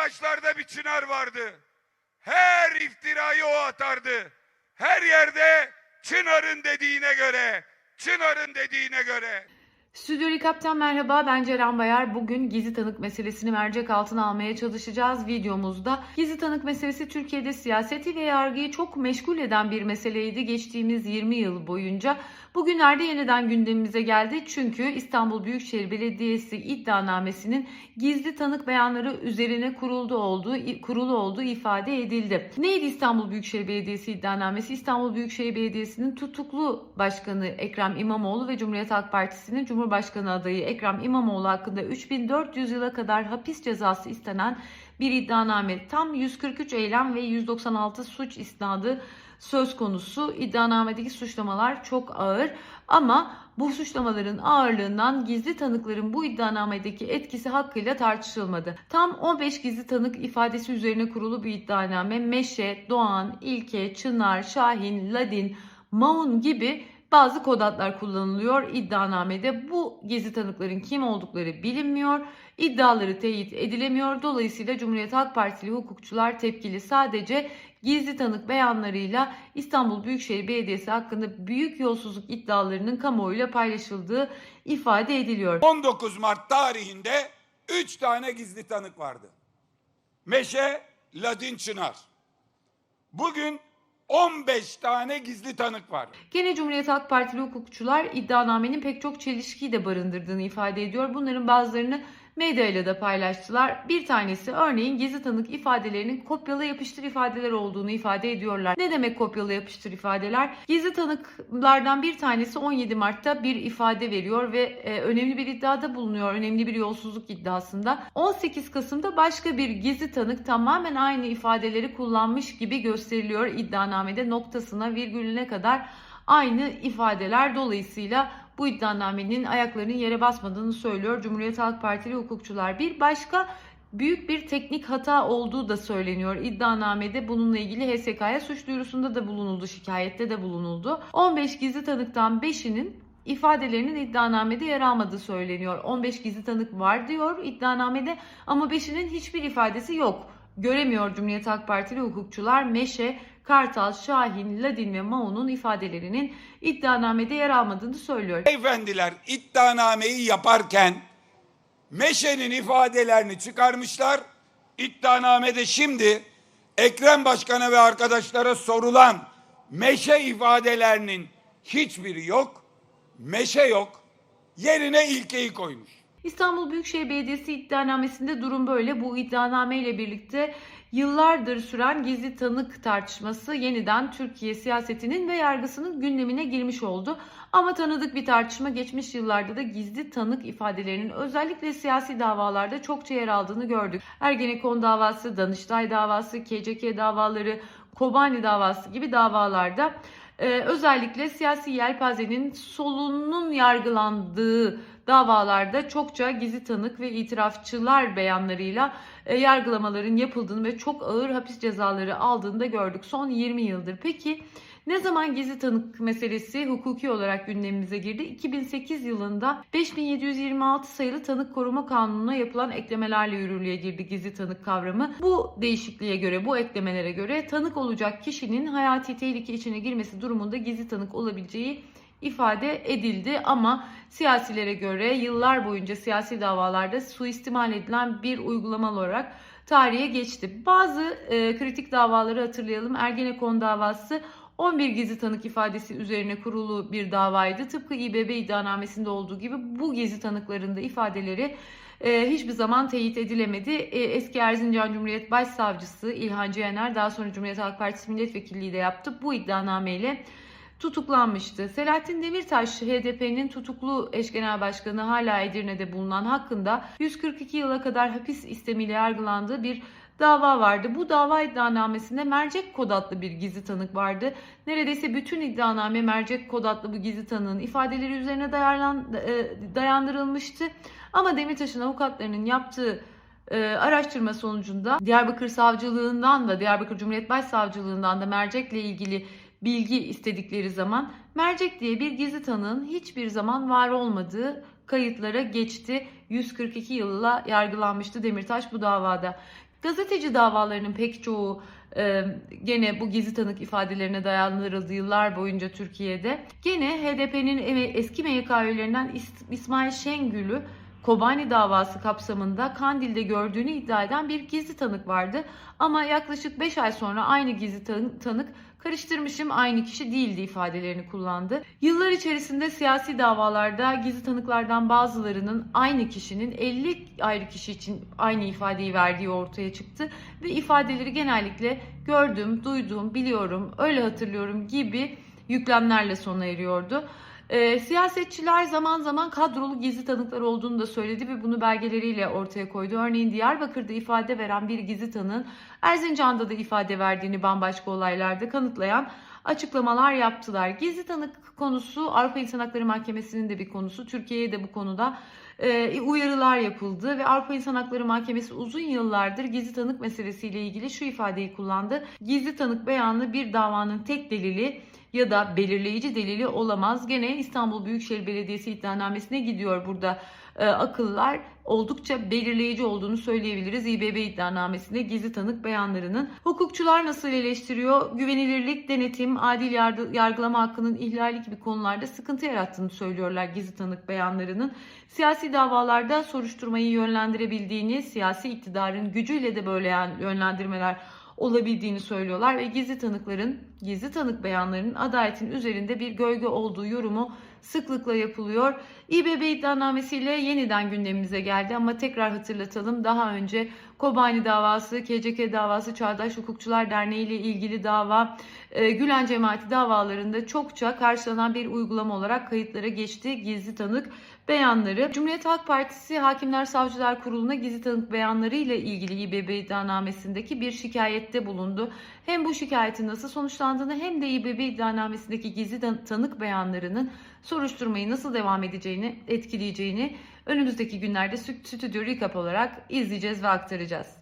başlarda bir çınar vardı. Her iftirayı o atardı. Her yerde Çınar'ın dediğine göre, Çınar'ın dediğine göre. Stüdyo Recap'ten merhaba ben Ceren Bayar. Bugün gizli tanık meselesini mercek altına almaya çalışacağız videomuzda. Gizli tanık meselesi Türkiye'de siyaseti ve yargıyı çok meşgul eden bir meseleydi geçtiğimiz 20 yıl boyunca. Bugünlerde yeniden gündemimize geldi çünkü İstanbul Büyükşehir Belediyesi iddianamesinin gizli tanık beyanları üzerine kuruldu olduğu kurulu olduğu ifade edildi. Neydi İstanbul Büyükşehir Belediyesi iddianamesi? İstanbul Büyükşehir Belediyesi'nin tutuklu başkanı Ekrem İmamoğlu ve Cumhuriyet Halk Partisi'nin Cumhurbaşkanı adayı Ekrem İmamoğlu hakkında 3400 yıla kadar hapis cezası istenen bir iddianame. Tam 143 eylem ve 196 suç isnadı söz konusu. İddianamedeki suçlamalar çok ağır ama bu suçlamaların ağırlığından gizli tanıkların bu iddianamedeki etkisi hakkıyla tartışılmadı. Tam 15 gizli tanık ifadesi üzerine kurulu bir iddianame Meşe, Doğan, İlke, Çınar, Şahin, Ladin, Maun gibi bazı kod adlar kullanılıyor iddianamede. Bu gizli tanıkların kim oldukları bilinmiyor. İddiaları teyit edilemiyor. Dolayısıyla Cumhuriyet Halk Partili hukukçular tepkili. Sadece gizli tanık beyanlarıyla İstanbul Büyükşehir Belediyesi hakkında büyük yolsuzluk iddialarının kamuoyuyla paylaşıldığı ifade ediliyor. 19 Mart tarihinde 3 tane gizli tanık vardı. Meşe, Ladin, Çınar. Bugün 15 tane gizli tanık var. Gene Cumhuriyet Halk Partili hukukçular iddianamenin pek çok çelişkiyi de barındırdığını ifade ediyor. Bunların bazılarını medyayla da paylaştılar. Bir tanesi örneğin gizli tanık ifadelerinin kopyala yapıştır ifadeler olduğunu ifade ediyorlar. Ne demek kopyala yapıştır ifadeler? Gizli tanıklardan bir tanesi 17 Mart'ta bir ifade veriyor ve e, önemli bir iddiada bulunuyor. Önemli bir yolsuzluk iddiasında. 18 Kasım'da başka bir gizli tanık tamamen aynı ifadeleri kullanmış gibi gösteriliyor iddianamede noktasına virgülüne kadar aynı ifadeler dolayısıyla bu iddianamenin ayaklarının yere basmadığını söylüyor Cumhuriyet Halk Partili hukukçular. Bir başka büyük bir teknik hata olduğu da söyleniyor. İddianamede bununla ilgili HSK'ya suç duyurusunda da bulunuldu, şikayette de bulunuldu. 15 gizli tanıktan 5'inin ifadelerinin iddianamede yer almadığı söyleniyor. 15 gizli tanık var diyor iddianamede ama 5'inin hiçbir ifadesi yok. Göremiyor Cumhuriyet Halk Partili hukukçular Meşe, Kartal, Şahin, Ladin ve Mao'nun ifadelerinin iddianamede yer almadığını söylüyor. Beyefendiler iddianameyi yaparken Meşe'nin ifadelerini çıkarmışlar. İddianamede şimdi Ekrem Başkan'a ve arkadaşlara sorulan Meşe ifadelerinin hiçbiri yok. Meşe yok. Yerine ilkeyi koymuş. İstanbul Büyükşehir Belediyesi iddianamesinde durum böyle. Bu iddianame ile birlikte yıllardır süren gizli tanık tartışması yeniden Türkiye siyasetinin ve yargısının gündemine girmiş oldu. Ama tanıdık bir tartışma geçmiş yıllarda da gizli tanık ifadelerinin özellikle siyasi davalarda çokça yer aldığını gördük. Ergenekon davası, Danıştay davası, KCK davaları, Kobani davası gibi davalarda ee, özellikle siyasi yelpazenin solunun yargılandığı davalarda çokça gizli tanık ve itirafçılar beyanlarıyla e, yargılamaların yapıldığını ve çok ağır hapis cezaları aldığını da gördük son 20 yıldır. Peki ne zaman gizli tanık meselesi hukuki olarak gündemimize girdi? 2008 yılında 5726 sayılı tanık koruma kanununa yapılan eklemelerle yürürlüğe girdi gizli tanık kavramı. Bu değişikliğe göre, bu eklemelere göre tanık olacak kişinin hayati tehlike içine girmesi durumunda gizli tanık olabileceği ifade edildi ama siyasilere göre yıllar boyunca siyasi davalarda suistimal edilen bir uygulama olarak tarihe geçti. Bazı e, kritik davaları hatırlayalım. Ergenekon davası 11 gizli tanık ifadesi üzerine kurulu bir davaydı. Tıpkı İBB iddianamesinde olduğu gibi bu gizli tanıkların da ifadeleri e, hiçbir zaman teyit edilemedi. E, eski Erzincan Cumhuriyet Başsavcısı İlhan Cihaner daha sonra Cumhuriyet Halk Partisi milletvekilliği de yaptı. Bu iddianameyle tutuklanmıştı. Selahattin Demirtaş HDP'nin tutuklu eş genel başkanı hala Edirne'de bulunan hakkında 142 yıla kadar hapis istemiyle yargılandığı bir dava vardı. Bu dava iddianamesinde mercek kod adlı bir gizli tanık vardı. Neredeyse bütün iddianame mercek kod adlı bu gizli tanığın ifadeleri üzerine dayanan, e, dayandırılmıştı. Ama Demirtaş'ın avukatlarının yaptığı e, araştırma sonucunda Diyarbakır Savcılığından da Diyarbakır Cumhuriyet Başsavcılığından da mercekle ilgili bilgi istedikleri zaman mercek diye bir gizli tanığın hiçbir zaman var olmadığı kayıtlara geçti. 142 yılla yargılanmıştı Demirtaş bu davada. Gazeteci davalarının pek çoğu e, gene bu gizli tanık ifadelerine dayandırıldı yıllar boyunca Türkiye'de. Gene HDP'nin eski MYK üyelerinden İs- İsmail Şengül'ü Kobani davası kapsamında Kandil'de gördüğünü iddia eden bir gizli tanık vardı. Ama yaklaşık 5 ay sonra aynı gizli tan- tanık karıştırmışım aynı kişi değildi ifadelerini kullandı. Yıllar içerisinde siyasi davalarda gizli tanıklardan bazılarının aynı kişinin 50 ayrı kişi için aynı ifadeyi verdiği ortaya çıktı ve ifadeleri genellikle gördüm, duydum, biliyorum, öyle hatırlıyorum gibi yüklemlerle sona eriyordu. Ee, siyasetçiler zaman zaman kadrolu gizli tanıklar olduğunu da söyledi ve bunu belgeleriyle ortaya koydu. Örneğin Diyarbakır'da ifade veren bir gizli tanığın Erzincan'da da ifade verdiğini bambaşka olaylarda kanıtlayan açıklamalar yaptılar. Gizli tanık konusu Avrupa İnsan Hakları Mahkemesi'nin de bir konusu. Türkiye'ye de bu konuda e, uyarılar yapıldı ve Avrupa İnsan Hakları Mahkemesi uzun yıllardır gizli tanık meselesiyle ilgili şu ifadeyi kullandı. Gizli tanık beyanı bir davanın tek delili ya da belirleyici delili olamaz. Gene İstanbul Büyükşehir Belediyesi iddianamesine gidiyor burada e, akıllar oldukça belirleyici olduğunu söyleyebiliriz. İBB iddianamesinde gizli tanık beyanlarının. Hukukçular nasıl eleştiriyor? Güvenilirlik, denetim, adil yargı- yargılama hakkının ihlali gibi konularda sıkıntı yarattığını söylüyorlar gizli tanık beyanlarının. Siyasi davalarda soruşturmayı yönlendirebildiğini, siyasi iktidarın gücüyle de böyle yönlendirmeler olabildiğini söylüyorlar ve gizli tanıkların, gizli tanık beyanlarının adaletin üzerinde bir gölge olduğu yorumu sıklıkla yapılıyor. İBB iddianamesiyle yeniden gündemimize geldi ama tekrar hatırlatalım. Daha önce Kobani davası, KCK davası, Çağdaş Hukukçular Derneği ile ilgili dava, e, Gülen Cemaati davalarında çokça karşılanan bir uygulama olarak kayıtlara geçti gizli tanık beyanları. Cumhuriyet Halk Partisi Hakimler Savcılar Kurulu'na gizli tanık beyanları ile ilgili İBB iddianamesindeki bir şikayette bulundu. Hem bu şikayetin nasıl sonuçlandığını hem de İBB iddianamesindeki gizli tan- tanık beyanlarının soruşturmayı nasıl devam edeceğini, etkileyeceğini önümüzdeki günlerde stü- stüdyo recap olarak izleyeceğiz ve aktaracağız.